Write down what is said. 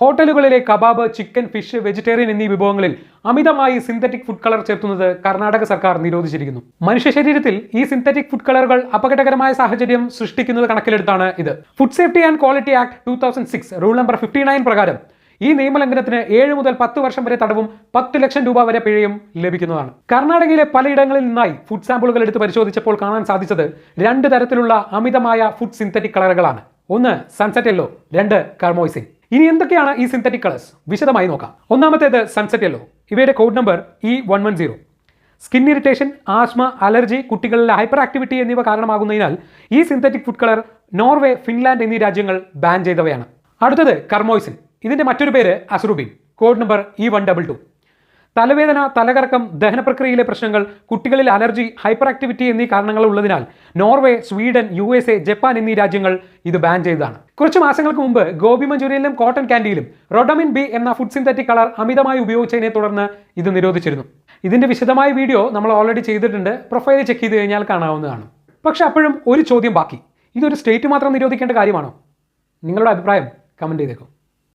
ഹോട്ടലുകളിലെ kebab chicken fish vegetarian എന്നീ വിഭവങ്ങളിൽ അമിതമായി സിന്തറ്റിക് ഫുഡ് കളർ ചേർത്തുന്നത് കർണാടക സർക്കാർ നിരോധിച്ചിരിക്കുന്നു. മനുഷ്യ ശരീരത്തിൽ ഈ സിന്തറ്റിക് ഫുഡ് കളറുകൾ അപകടകരമായ സാഹചര്യം സൃഷ്ടിക്കുന്നത് കണക്കിലെടുത്താണ് ഇത്. Food safety and quality act two thousand six rule number fifty nine പ്രകാരം ഈ നിയമലംഘനത്തിന് ഏഴ് മുതൽ പത്ത് വർഷം വരെ തടവും പത്ത് ലക്ഷം രൂപ വരെ പിഴയും ലഭിക്കുന്നതാണ്. കർണാടകയിലെ പലയിടങ്ങളിൽ നിന്നായി ഫുഡ് സാമ്പിളുകൾ എടുത്ത് പരിശോധിച്ചപ്പോൾ കാണാൻ സാധിച്ചത് രണ്ട് തരത്തിലുള്ള അമിതമായ ഫുഡ് സിന്തറ്റിക് കളറുകളാണ്. ഒന്ന് സൺസെറ്റ് യെല്ലോ രണ്ട് കർമോയ്സിൻ ഇനി എന്തൊക്കെയാണ് ഈ സിന്തറ്റിക് കളേഴ്സ് വിശദമായി നോക്കാം. ഒന്നാമത്തേത് സൺസെറ്റ് യെല്ലോ ഇവയുടെ code number E one one zero skin irritation asthma allergy കുട്ടികളിലെ ഹൈപ്പർ ആക്ടിവിറ്റി എന്നിവ കാരണമാകുന്നതിനാൽ ഈ synthetic food colour Norway Finland എന്നീ രാജ്യങ്ങൾ ബാൻ ചെയ്തവയാണ്. അടുത്തത് കർമോയിസിൻ. ഇതിന്റെ മറ്റൊരു പേര് azorubine code number E one double two തലവേദന തലകറക്കം ദഹന പ്രക്രിയയിലെ പ്രശ്നങ്ങൾ കുട്ടികളിൽ അലർജി ഹൈപ്പർ ആക്ടിവിറ്റി എന്നീ കാരണങ്ങൾ ഉള്ളതിനാൽ Norway Sweden U S A Japan എന്നീ രാജ്യങ്ങൾ ഇത് ബാൻ ചെയ്തതാണ്. കുറച്ച് മാസങ്ങൾക്ക് മുമ്പ് ഗോപി മഞ്ചൂരിയനിലും കോട്ടൺ കാൻഡിയിലും റൊഡമിൻ ബി എന്ന ഫുഡ് സിന്തറ്റിക് കളർ അമിതമായി ഉപയോഗിച്ചതിനെ തുടർന്ന് ഇത് നിരോധിച്ചിരുന്നു. ഇതിന്റെ വിശദമായ വീഡിയോ നമ്മൾ ഓൾറെഡി ചെയ്തിട്ടുണ്ട്. പ്രൊഫൈൽ ചെക്ക് ചെയ്ത് കഴിഞ്ഞാൽ കാണാവുന്നതാണ്. പക്ഷെ അപ്പോഴും ഒരു ചോദ്യം ബാക്കി. ഇതൊരു സ്റ്റേറ്റ് മാത്രം നിരോധിക്കേണ്ട കാര്യമാണോ? നിങ്ങളുടെ അഭിപ്രായം കമന്റ് ചെയ്തേക്കും.